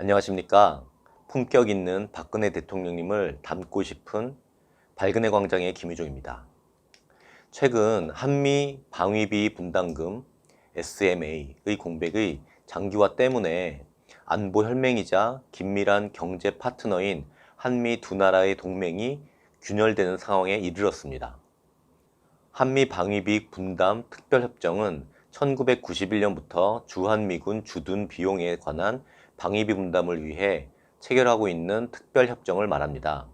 안녕하십니까. 품격 있는 박근혜 대통령님을 닮고 싶은 발근혜 광장의 김유종입니다. 최근 한미 방위비 분담금 SMA의 공백의 장기화 때문에 안보 혈맹이자 긴밀한 경제 파트너인 한미 두 나라의 동맹이 균열되는 상황에 이르렀습니다. 한미 방위비 분담 특별협정은 1991년부터 주한미군 주둔 비용에 관한 방위비 분담을 위해 체결하고 있는 특별 협정을 말합니다.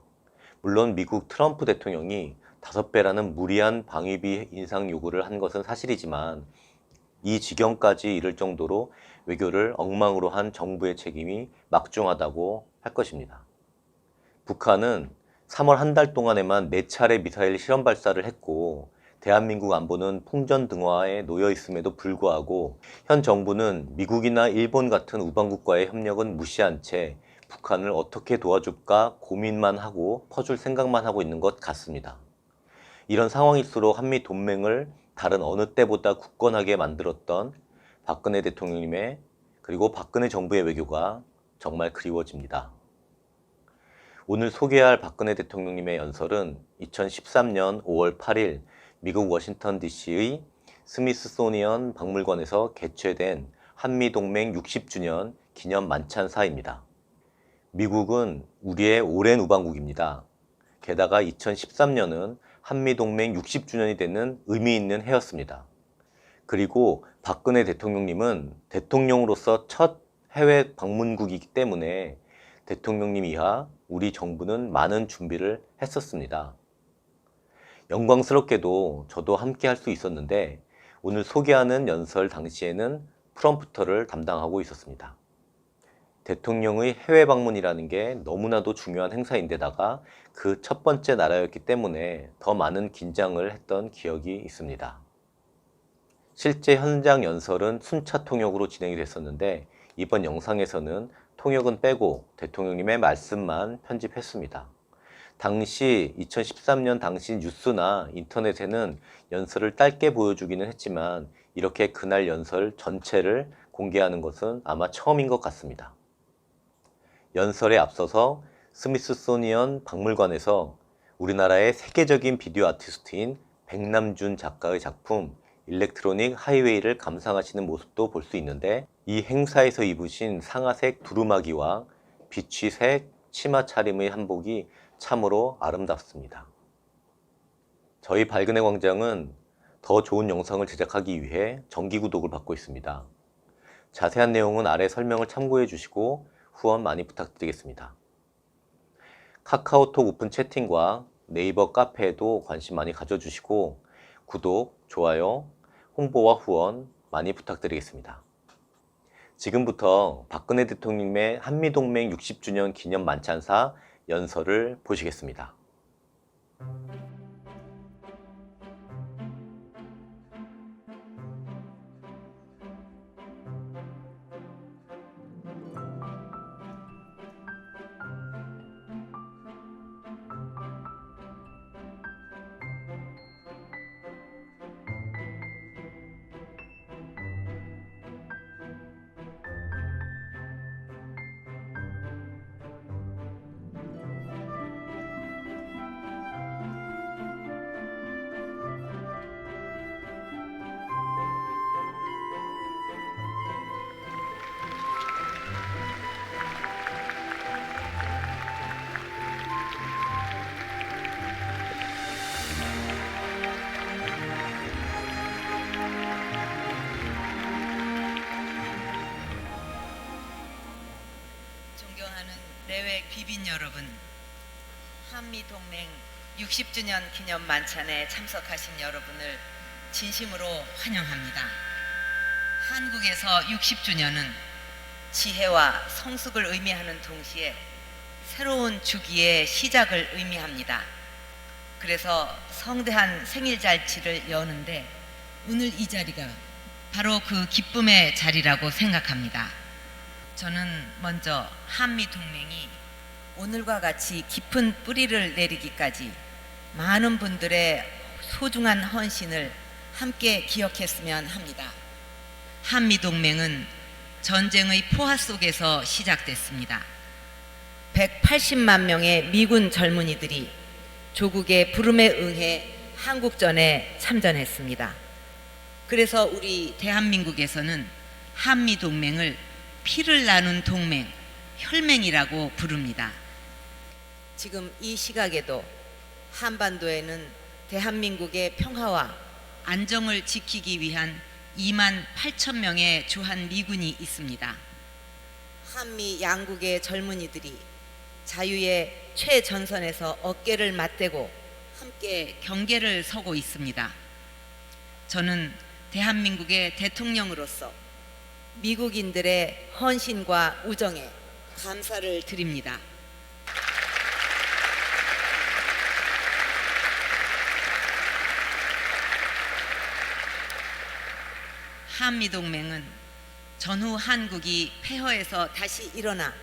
물론 미국 트럼프 대통령이 다섯 배라는 무리한 방위비 인상 요구를 한 것은 사실이지만 이 지경까지 이를 정도로 외교를 엉망으로 한 정부의 책임이 막중하다고 할 것입니다. 북한은 3월 한 달 동안에만 4차례 미사일 실험 발사를 했고 대한민국 안보는 풍전등화에 놓여 있음에도 불구하고 현 정부는 미국이나 일본 같은 우방국과의 협력은 무시한 채 북한을 어떻게 도와줄까 고민만 하고 퍼줄 생각만 하고 있는 것 같습니다. 이런 상황일수록 한미 동맹을 다른 어느 때보다 굳건하게 만들었던 박근혜 대통령님의 그리고 박근혜 정부의 외교가 정말 그리워집니다. 오늘 소개할 박근혜 대통령님의 연설은 2013년 5월 8일 미국 워싱턴 DC의 스미스소니언 박물관에서 개최된 한미동맹 60주년 기념 만찬사입니다. 미국은 우리의 오랜 우방국입니다. 게다가 2013년은 한미동맹 60주년이 되는 의미 있는 해였습니다. 그리고 박근혜 대통령님은 대통령으로서 첫 해외 방문국이기 때문에 대통령님 이하 우리 정부는 많은 준비를 했었습니다. 영광스럽게도 저도 함께 할 수 있었는데 오늘 소개하는 연설 당시에는 프롬프터를 담당하고 있었습니다. 대통령의 해외 방문이라는 게 너무나도 중요한 행사인데다가 그 첫 번째 나라였기 때문에 더 많은 긴장을 했던 기억이 있습니다. 실제 현장 연설은 순차 통역으로 진행이 됐었는데 이번 영상에서는 통역은 빼고 대통령님의 말씀만 편집했습니다. 당시 2013년 당시 뉴스나 인터넷에는 연설을 짧게 보여주기는 했지만 이렇게 그날 연설 전체를 공개하는 것은 아마 처음인 것 같습니다. 연설에 앞서서 스미스소니언 박물관에서 우리나라의 세계적인 비디오 아티스트인 백남준 작가의 작품 일렉트로닉 하이웨이를 감상하시는 모습도 볼 수 있는데 이 행사에서 입으신 상아색 두루마기와 비취색 치마 차림의 한복이 참으로 아름답습니다. 저희 발근의 광장은 더 좋은 영상을 제작하기 위해 정기 구독을 받고 있습니다. 자세한 내용은 아래 설명을 참고해 주시고 후원 많이 부탁드리겠습니다. 카카오톡 오픈 채팅과 네이버 카페에도 관심 많이 가져주시고 구독, 좋아요, 홍보와 후원 많이 부탁드리겠습니다. 지금부터 박근혜 대통령의 한미동맹 60주년 기념 만찬사 연설을 보시겠습니다. 귀빈 여러분, 한미 동맹 60주년 기념 만찬에 참석하신 여러분을 진심으로 환영합니다. 한국에서 60주년은 지혜와 성숙을 의미하는 동시에 새로운 주기의 시작을 의미합니다. 그래서 성대한 생일 잔치를 여는데 오늘 이 자리가 바로 그 기쁨의 자리라고 생각합니다. 저는 먼저 한미 동맹이 오늘과 같이 깊은 뿌리를 내리기까지 많은 분들의 소중한 헌신을 함께 기억했으면 합니다. 한미 동맹은 전쟁의 포화 속에서 시작됐습니다. 180만 명의 미군 젊은이들이 조국의 부름에 응해 한국전에 참전했습니다. 그래서 우리 대한민국에서는 한미 동맹을 피를 나눈 동맹, 혈맹이라고 부릅니다. 지금 이 시각에도 한반도에는 대한민국의 평화와 안정을 지키기 위한 2만 8천 명의 주한 미군이 있습니다. 한미 양국의 젊은이들이 자유의 최전선에서 어깨를 맞대고 함께 경계를 서고 있습니다. 저는 대한민국의 대통령으로서 미국인들의 헌신과 우정에 감사를 드립니다. 한미 동맹은 전후 한국이 폐허에서 다시 일어나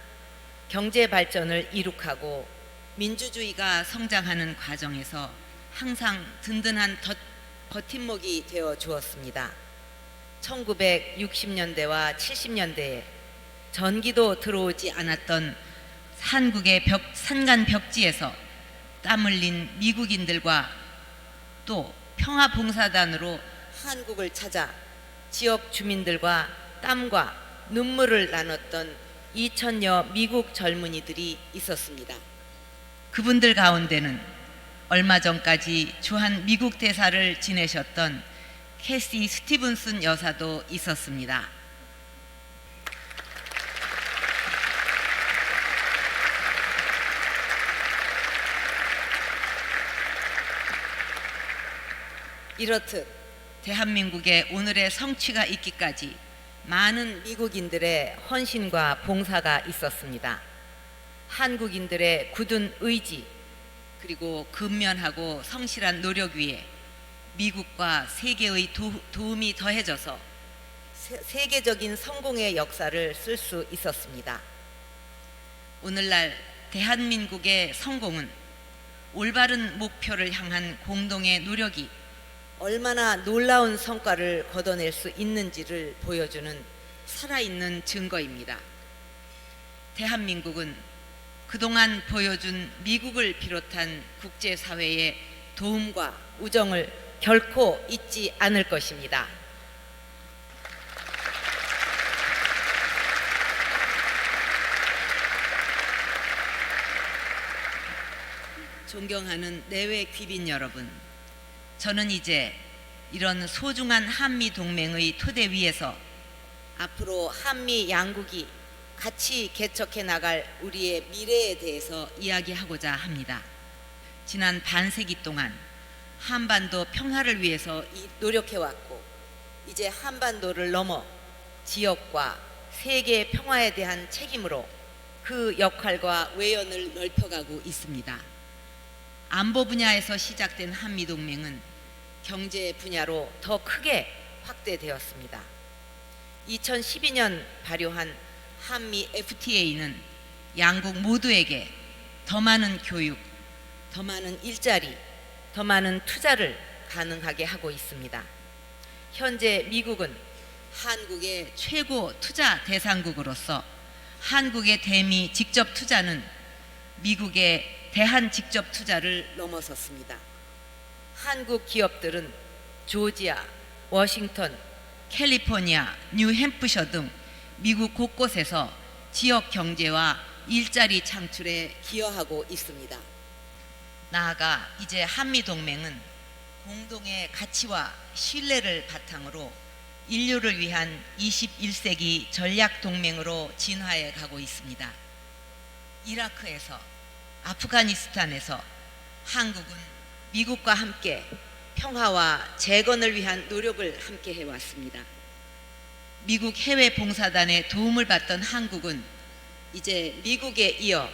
경제 발전을 이룩하고 민주주의가 성장하는 과정에서 항상 든든한 덧- 버팀목이 되어 주었습니다. 1960년대와 70년대에 전기도 들어오지 않았던 한국의 벽, 산간 벽지에서 땀 흘린 미국인들과 또 평화봉사단으로 한국을 찾아 지역 주민들과 땀과 눈물을 나눴던 2천여 미국 젊은이들이 있었습니다. 그분들 가운데는 얼마 전까지 주한 미국 대사를 지내셨던 캐시 스티븐슨 여사도 있었습니다. 이렇듯 대한민국의 오늘의 성취가 있기까지 많은 미국인들의 헌신과 봉사가 있었습니다. 한국인들의 굳은 의지 그리고 근면하고 성실한 노력 위에 미국과 세계의 도, 도움이 더해져서 세, 세계적인 성공의 역사를 쓸 수 있었습니다. 오늘날 대한민국의 성공은 올바른 목표를 향한 공동의 노력이 얼마나 놀라운 성과를 거둬낼 수 있는지를 보여주는 살아있는 증거입니다. 대한민국은 그동안 보여준 미국을 비롯한 국제사회의 도움과 우정을 결코 잊지 않을 것입니다. 존경하는 내외 귀빈 여러분, 저는 이제 이런 소중한 한미 동맹의 토대 위에서 앞으로 한미 양국이 같이 개척해 나갈 우리의 미래에 대해서 이야기하고자 합니다. 지난 반세기 동안 한반도 평화를 위해서 이- 노력해 왔고 이제 한반도를 넘어 지역과 세계 평화에 대한 책임으로 그 역할과 외연을 넓혀가고 있습니다. 안보 분야에서 시작된 한미 동맹은 경제 분야로 더 크게 확대되었습니다. 2012년 발효한 한미 FTA는 양국 모두에게 더 많은 교육, 더 많은 일자리, 더 많은 투자를 가능하게 하고 있습니다. 현재 미국은 한국의 최고 투자 대상국으로서 한국의 대미 직접 투자는 미국의 대한 직접 투자를 넘어섰습니다. 한국 기업들은 조지아, 워싱턴, 캘리포니아, 뉴햄프셔 등 미국 곳곳에서 지역 경제와 일자리 창출에 기여하고 있습니다. 나아가 이제 한미 동맹은 공동의 가치와 신뢰를 바탕으로 인류를 위한 21세기 전략 동맹으로 진화해 가고 있습니다. 이라크에서 아프가니스탄에서 한국은 미국과 함께 평화와 재건을 위한 노력을 함께 해왔습니다. 미국 해외 봉사단의 도움을 받던 한국은 이제 미국에 이어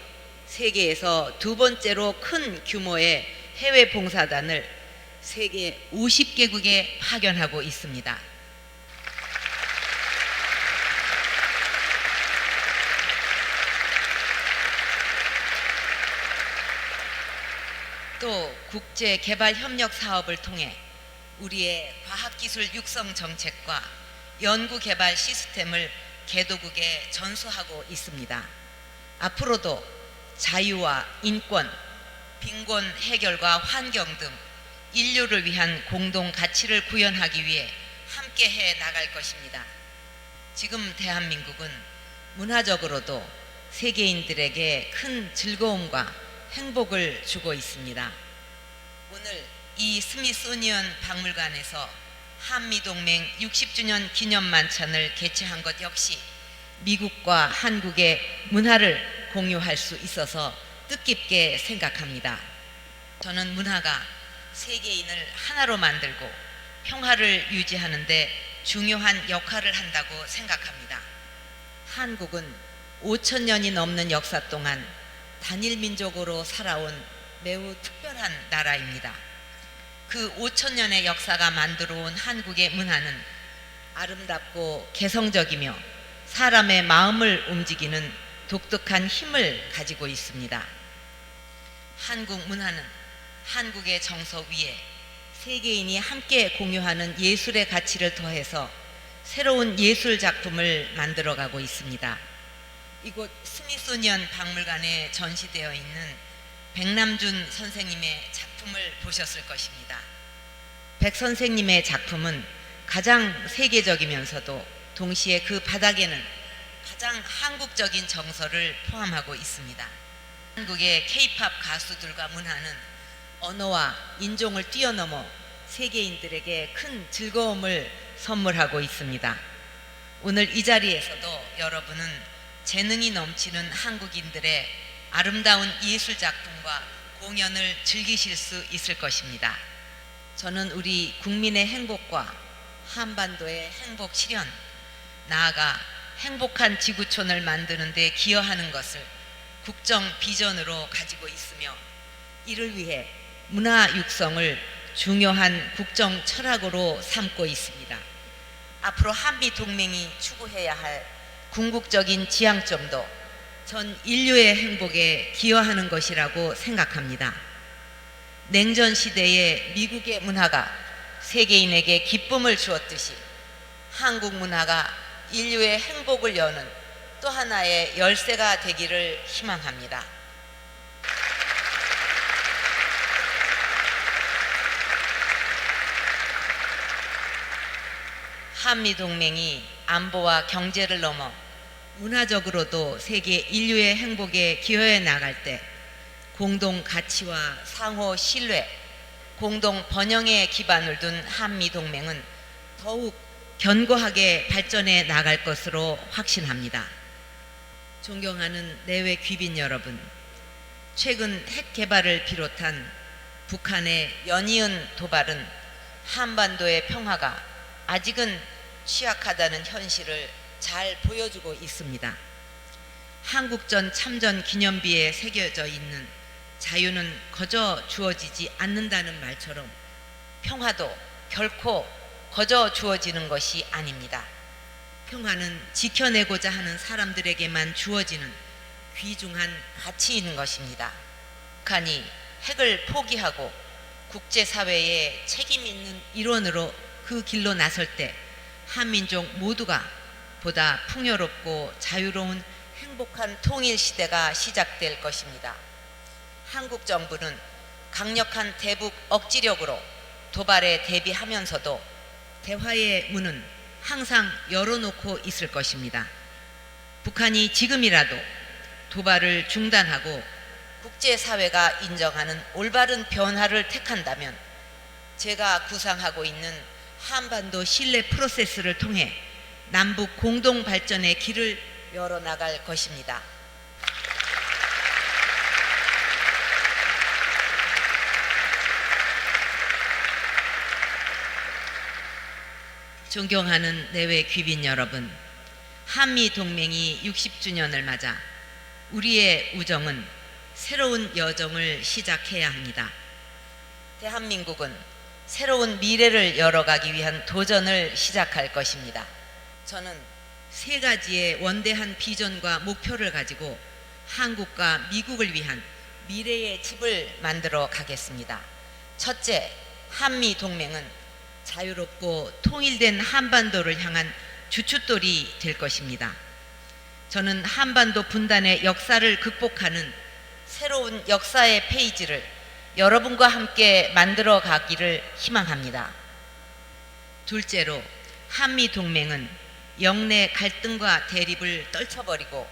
세계에서 두 번째로 큰 규모의 해외 봉사단을 세계 50개국에 파견하고 있습니다. 또 국제 개발 협력 사업을 통해 우리의 과학기술 육성 정책과 연구 개발 시스템을 개도국에 전수하고 있습니다. 앞으로도 자유와 인권, 빈곤 해결과 환경 등 인류를 위한 공동 가치를 구현하기 위해 함께 해 나갈 것입니다. 지금 대한민국은 문화적으로도 세계인들에게 큰 즐거움과 행복을 주고 있습니다. 오늘 이 스미소니언 박물관에서 한미동맹 60주년 기념 만찬을 개최한 것 역시 미국과 한국의 문화를 공유할 수 있어서 뜻깊게 생각합니다. 저는 문화가 세계인을 하나로 만들고 평화를 유지하는데 중요한 역할을 한다고 생각합니다. 한국은 5천 년이 넘는 역사 동안 단일 민족으로 살아온 매우 특별한 나라입니다. 그 5천 년의 역사가 만들어 온 한국의 문화는 아름답고 개성적이며 사람의 마음을 움직이는 독특한 힘을 가지고 있습니다. 한국 문화는 한국의 정서 위에 세계인이 함께 공유하는 예술의 가치를 더해서 새로운 예술 작품을 만들어가고 있습니다. 이곳 스미소니언 박물관에 전시되어 있는 백남준 선생님의 작품을 보셨을 것입니다. 백 선생님의 작품은 가장 세계적이면서도 동시에 그 바닥에는 가장 한국적인 정서를 포함하고 있습니다. 한국의 케이팝 가수들과 문화는 언어와 인종을 뛰어넘어 세계인들에게 큰 즐거움을 선물하고 있습니다. 오늘 이 자리에서도 여러분은 재능이 넘치는 한국인들의 아름다운 예술 작품과 공연을 즐기실 수 있을 것입니다. 저는 우리 국민의 행복과 한반도의 행복 실현, 나아가 행복한 지구촌을 만드는 데 기여하는 것을 국정 비전으로 가지고 있으며 이를 위해 문화 육성을 중요한 국정 철학으로 삼고 있습니다. 앞으로 한미 동맹이 추구해야 할 궁극적인 지향점도 전 인류의 행복에 기여하는 것이라고 생각합니다. 냉전 시대의 미국의 문화가 세계인에게 기쁨을 주었듯이 한국 문화가 인류의 행복을 여는 또 하나의 열쇠가 되기를 희망합니다. 한미 동맹이 안보와 경제를 넘어 문화적으로도 세계 인류의 행복에 기여해 나갈 때 공동 가치와 상호 신뢰, 공동 번영의 기반을 둔 한미 동맹은 더욱 견고하게 발전해 나갈 것으로 확신합니다. 존경하는 내외 귀빈 여러분, 최근 핵 개발을 비롯한 북한의 연이은 도발은 한반도의 평화가 아직은 취약하다는 현실을 잘 보여주고 있습니다. 한국전 참전 기념비에 새겨져 있는 자유는 거저 주어지지 않는다는 말처럼 평화도 결코 거저 주어지는 것이 아닙니다. 평화는 지켜내고자 하는 사람들에게만 주어지는 귀중한 가치인 것입니다. 북한이 핵을 포기하고 국제사회에 책임 있는 일원으로 그 길로 나설 때 한민족 모두가 보다 풍요롭고 자유로운 행복한 통일 시대가 시작될 것입니다. 한국 정부는 강력한 대북 억지력으로 도발에 대비하면서도 대화의 문은 항상 열어놓고 있을 것입니다. 북한이 지금이라도 도발을 중단하고 국제사회가 인정하는 올바른 변화를 택한다면 제가 구상하고 있는 한반도 신뢰 프로세스를 통해 남북 공동 발전의 길을 열어 나갈 것입니다. 존경하는 내외 귀빈 여러분, 한미 동맹이 60주년을 맞아 우리의 우정은 새로운 여정을 시작해야 합니다. 대한민국은 새로운 미래를 열어가기 위한 도전을 시작할 것입니다. 저는 세 가지의 원대한 비전과 목표를 가지고 한국과 미국을 위한 미래의 집을 만들어 가겠습니다. 첫째, 한미 동맹은 자유롭고 통일된 한반도를 향한 주춧돌이 될 것입니다. 저는 한반도 분단의 역사를 극복하는 새로운 역사의 페이지를 여러분과 함께 만들어 가기를 희망합니다. 둘째로 한미 동맹은 영내 갈등과 대립을 떨쳐버리고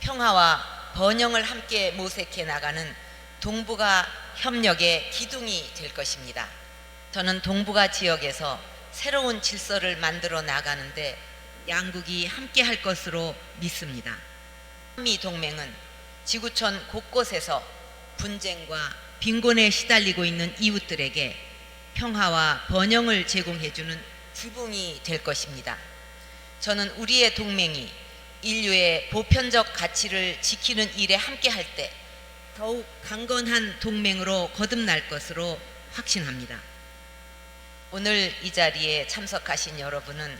평화와 번영을 함께 모색해 나가는 동북아 협력의 기둥이 될 것입니다. 저는 동북아 지역에서 새로운 질서를 만들어 나가는데 양국이 함께 할 것으로 믿습니다. 한미 동맹은 지구촌 곳곳에서 분쟁과 빈곤에 시달리고 있는 이웃들에게 평화와 번영을 제공해주는 지붕이 될 것입니다. 저는 우리의 동맹이 인류의 보편적 가치를 지키는 일에 함께할 때 더욱 강건한 동맹으로 거듭날 것으로 확신합니다. 오늘 이 자리에 참석하신 여러분은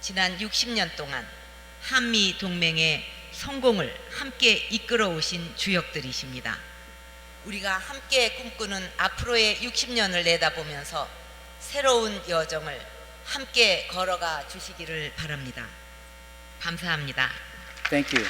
지난 60년 동안 한미 동맹의 성공을 함께 이끌어 오신 주역들이십니다. 우리가 함께 꿈꾸는 앞으로의 60년을 내다보면서 새로운 여정을 함께 걸어가 주시기를 바랍니다. 감사합니다. Thank you.